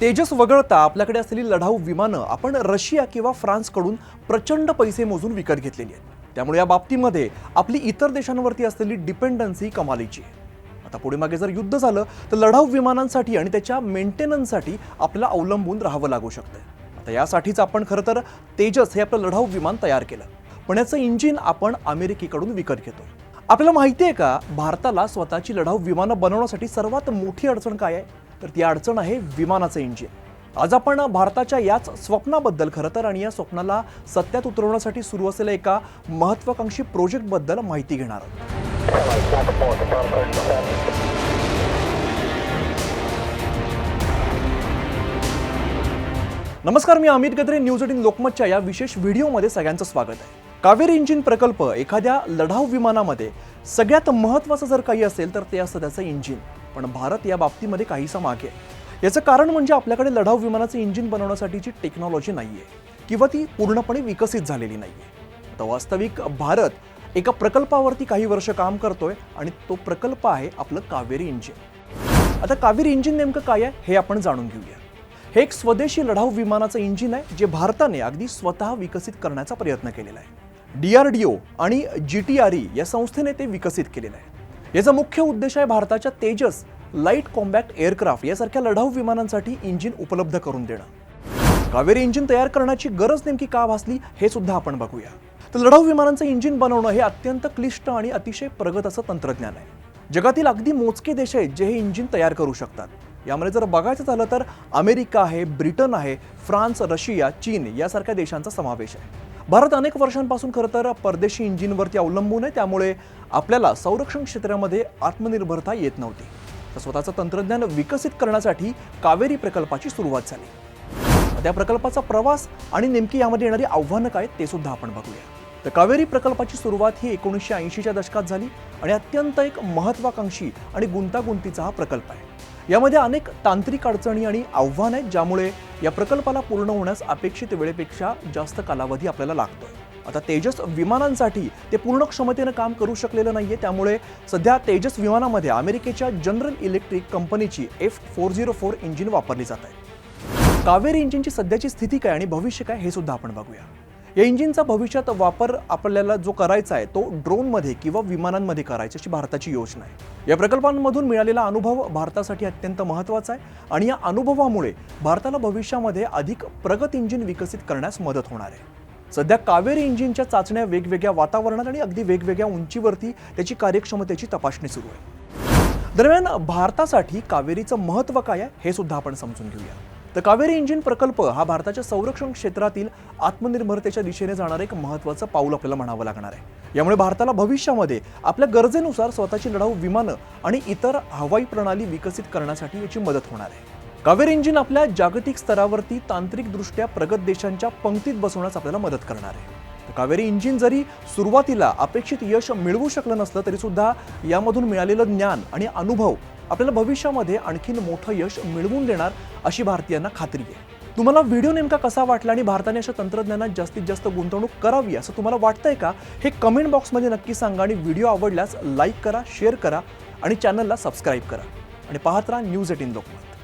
तेजस वगळता आपल्याकडे असलेली लढाऊ विमानं आपण रशिया किंवा फ्रान्सकडून प्रचंड पैसे मोजून विकत घेतलेली आहेत. त्यामुळे या बाबतीमध्ये आपली इतर देशांवरती असलेली डिपेंडन्सी कमालीची आहे. आता पुढे मागे जर युद्ध झालं तर लढाऊ विमानांसाठी आणि त्याच्या मेंटेनन्ससाठी आपल्याला अवलंबून राहावं लागू शकतं आता यासाठीच आपण खरं तर तेजस हे आपलं लढाऊ विमान तयार केलं. पण याचं इंजिन आपण अमेरिकेकडून विकत घेतो आपल्याला माहिती आहे का भारताला स्वतःची लढाऊ विमानं बनवण्यासाठी सर्वात मोठी अडचण काय आहे? तर ती अडचण आहे विमानाचं इंजिन. आज आपण भारताच्या याच स्वप्नाबद्दल खरं तर आणि या स्वप्नाला सत्यात उतरवण्यासाठी सुरू असलेल्या एका महत्वाकांक्षी प्रोजेक्टबद्दल माहिती घेणार आहोत. नमस्कार मी अमित गद्रे न्यूज एटीन लोकमतच्या या विशेष व्हिडिओमध्ये सगळ्यांचं स्वागत आहे. कावेरी इंजिन प्रकल्प एखाद्या लढाऊ विमानामध्ये सगळ्यात महत्त्वाचं जर काही असेल तर ते असतं त्याचं इंजिन. पण भारत या बाबतीमध्ये काहीसा मागे आहे. याचं कारण म्हणजे आपल्याकडे लढाऊ विमानाचं इंजिन बनवण्यासाठीची टेक्नॉलॉजी नाही आहे किंवा ती पूर्णपणे विकसित झालेली नाही आहे आता वास्तविक भारत एका प्रकल्पावरती काही वर्ष काम करतोय आणि तो प्रकल्प आहे आपलं कावेरी इंजिन. आता कावेरी इंजिन नेमकं काय आहे हे आपण जाणून घेऊया. हे एक स्वदेशी लढाऊ विमानाचं इंजिन आहे जे भारताने अगदी स्वतः विकसित करण्याचा प्रयत्न केलेला आहे. डीआरडीओ आणि जी टी आर ई या संस्थेने ते विकसित केलेलं आहे. याचा मुख्य उद्देश आहे भारताच्या तेजस लाइट कॉम्बॅक्ट एअरक्राफ्ट यासारख्या लढाऊ विमानांसाठी इंजिन उपलब्ध करून देणं. कावेरी इंजिन तयार करण्याची गरज नेमकी का भासली हे सुद्धा आपण बघूया. तर लढाऊ विमानांचं इंजिन बनवणं हे अत्यंत क्लिष्ट आणि अतिशय प्रगत असं तंत्रज्ञान आहे. जगातील अगदी मोजके देश आहेत जे हे इंजिन तयार करू शकतात. यामध्ये जर बघायचं झालं तर अमेरिका आहे ब्रिटन आहे फ्रान्स रशिया चीन यासारख्या देशांचा समावेश आहे. भारत अनेक वर्षांपासून खरं तर परदेशी इंजिनवरती अवलंबून आहे. त्यामुळे आपल्याला संरक्षण क्षेत्रामध्ये आत्मनिर्भरता येत नव्हती. तर स्वतःचं तंत्रज्ञान विकसित करण्यासाठी कावेरी प्रकल्पाची सुरुवात झाली. त्या प्रकल्पाचा प्रवास आणि नेमकी यामध्ये येणारी आव्हानं काय ते सुद्धा आपण बघूया. तर कावेरी प्रकल्पाची सुरुवात ही एकोणीसशे ऐंशीच्या दशकात झाली आणि अत्यंत एक महत्वाकांक्षी आणि गुंतागुंतीचा हा प्रकल्प आहे. यामध्ये अनेक तांत्रिक अडचणी आणि आव्हानं आहेत ज्यामुळे या प्रकल्पाला पूर्ण होण्यास अपेक्षित वेळेपेक्षा जास्त कालावधी आपल्याला लागतोय. आता तेजस विमानांसाठी ते पूर्ण क्षमतेनं काम करू शकलेलं नाहीये. त्यामुळे सध्या तेजस विमानामध्ये अमेरिकेच्या जनरल इलेक्ट्रिक कंपनीची F four zero four engine वापरली जात आहे. कावेरी इंजिनची सध्याची स्थिती काय आणि भविष्य काय हे सुद्धा आपण बघूया. या इंजिनचा भविष्यात वापर आपल्याला जो करायचा आहे तो ड्रोनमध्ये किंवा विमानांमध्ये करायची अशी भारताची योजना आहे. या प्रकल्पांमधून मिळालेला अनुभव भारतासाठी अत्यंत महत्त्वाचा आहे आणि या अनुभवामुळे भारताला भविष्यामध्ये अधिक प्रगत इंजिन विकसित करण्यास मदत होणार आहे. सध्या कावेरी इंजिनच्या चाचण्या वेगवेगळ्या वातावरणात आणि अगदी वेगवेगळ्या उंचीवरती त्याची कार्यक्षमतेची तपासणी सुरू आहे. दरम्यान भारतासाठी कावेरीचं महत्त्व काय आहे हे सुद्धा आपण समजून घेऊया. तर कावेरी इंजिन प्रकल्प हा भारताच्या संरक्षण क्षेत्रातील आत्मनिर्भरतेच्या दिशेने जाणारं एक महत्त्वाचं पाऊल आपल्याला म्हणावं लागणार आहे. यामुळे भारताला भविष्यामध्ये आपल्या गरजेनुसार स्वतःची लढाऊ विमानं आणि इतर हवाई प्रणाली विकसित करण्यासाठी याची मदत होणार आहे. कावेरी इंजिन आपल्या जागतिक स्तरावरती तांत्रिकदृष्ट्या प्रगत देशांच्या पंक्तीत बसवण्यास आपल्याला मदत करणार आहे. कावेरी इंजिन जरी सुरुवातीला अपेक्षित यश मिळवू शकलं नसलं तरी सुद्धा यामधून मिळालेलं ज्ञान आणि अनुभव आपल्याला भविष्यामध्ये आणखीन मोठं यश मिळवून देणार अशी भारतीयांना खात्री आहे. तुम्हाला व्हिडिओ नेमका कसा वाटला आणि भारताने अशा तंत्रज्ञानात जास्तीत जास्त गुंतवणूक करावी असं तुम्हाला वाटतंय का? हे कमेंट बॉक्समध्ये नक्की सांगा आणि व्हिडिओ आवडल्यास लाईक करा शेअर करा आणि चॅनलला सबस्क्राईब करा. आणि पाहत राहा न्यूज एटीन लोकमत.